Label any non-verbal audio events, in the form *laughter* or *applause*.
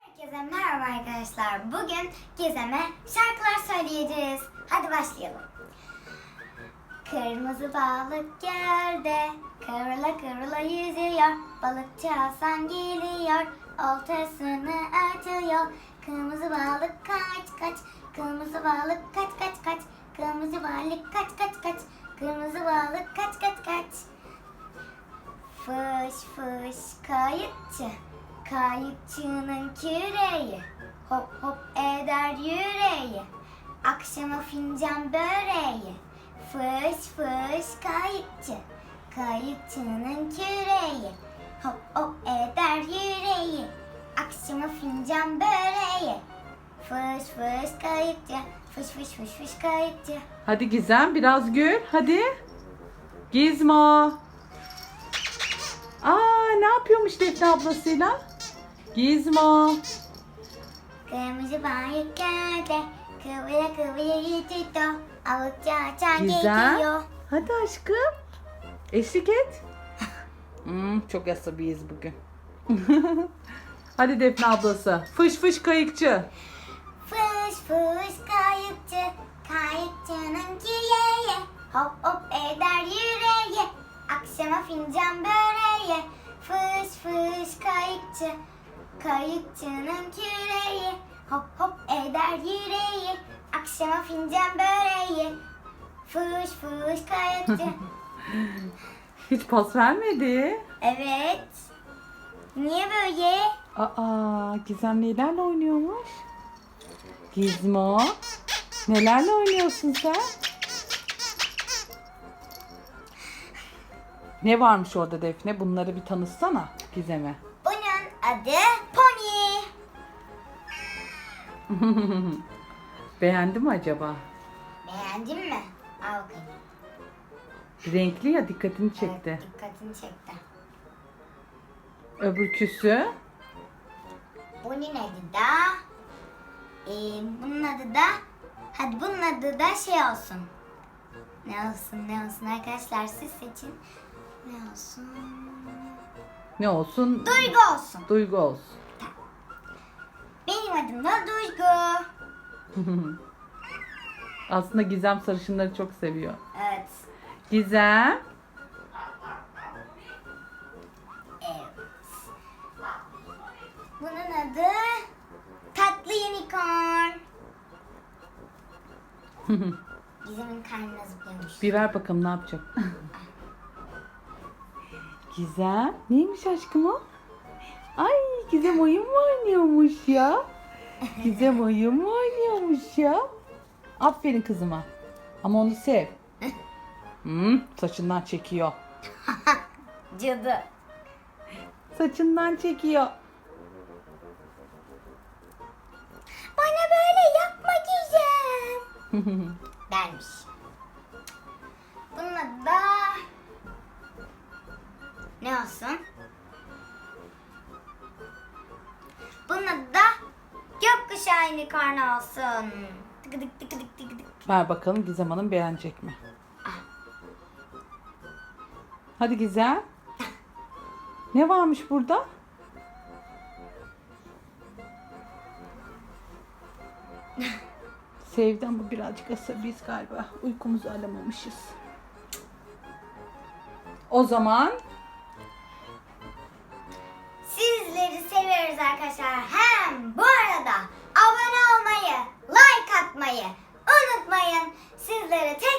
Herkese merhaba arkadaşlar. Bugün Gizem'e şarkılar söyleyeceğiz. Hadi başlayalım. Kırmızı balık gölde kıvrıla kıvrıla yüzüyor. Balıkçı Hasan geliyor, oltasını atıyor. Kırmızı balık kaç kaç, kırmızı balık kaç kaç kaç. Kırmızı balık kaç kaç kaç, kırmızı balık kaç kaç kaç. Fış fış kayıkçı, kayıkçının küreği. Hop hop eder yüreği, akşama fincan böreği. Fış fış kayıkçı, kayıkçının küreği. Hop hop eder yüreği, akşama fincan böreği. Fış fış kayıkçı, fış fış fış fış kayıkçı. Hadi Gizem biraz gül. Hadi. Gizmo. Ne yapıyormuş Defne ablasıyla? Gizmo. Kırmızı geldi. Kıvıra kıvıra yüzüyor. Avuçça açan Güzel. geçiyor. Hadi aşkım. Eşlik et. *laughs* Hmm, çok asabiyiz bugün. *laughs* Hadi Defne ablası. Fış fış kayıkçı. Fış fış kayıkçı. Kayıkçının küreği. Hop hop eder yüreği. Akşama fincan böreği. Fış fış kayıkçı. Kayıkçının küreği. Hop hop eder yüreği. Akşama fincan böreği. Fış fış kayıkçı. *laughs* Hiç pas vermedi. evet. Niye böyle? Aa Gizem nelerle oynuyormuş? Gizmo. Nelerle oynuyorsun sen? Ne varmış orada Defne? Bunları bir tanıtsana Gizem'e. Bunun adı Pony. *laughs* Beğendi mi acaba? Beğendin mi? Al bakayım. Renkli ya dikkatini çekti. Evet, dikkatini çekti. Öbürküsü Bunun adı da... Ee, bunun adı da... Hadi bunun adı da şey olsun. Ne olsun ne olsun arkadaşlar siz seçin. Ne olsun? ne olsun? Duygu olsun. Duygu olsun. Benim adım da Duygu. *laughs* Aslında Gizem sarışınları çok seviyor. Evet. Gizem. Evet. Bunun adı Tatlı Unicorn. *laughs* Gizem'in karnına zıplıyormuş. Bir ver bakalım ne yapacak. *laughs* Gizem. Neymiş aşkım o? Ay Gizem oyun mu oynuyormuş ya? Gizem oyun mu oynuyormuş ya? Aferin kızıma. Ama onu sev. *laughs* Hmm, saçından çekiyor. *laughs* Cadı. Saçından çekiyor. Bana böyle yapma Gizem. *laughs* Dermiş. Ne olsun? Bunun da gökkuşağı unicorn olsun. Tıkıdık tıkıdık tıkıdık. Ver bakalım Gizem Hanım beğenecek mi? Hadi Gizem. Ne varmış burada? Sevdi ama birazcık asabiyiz galiba. Uykumuzu alamamışız. O zaman buradayız arkadaşlar. Hem bu arada abone olmayı, like atmayı unutmayın. Sizleri tek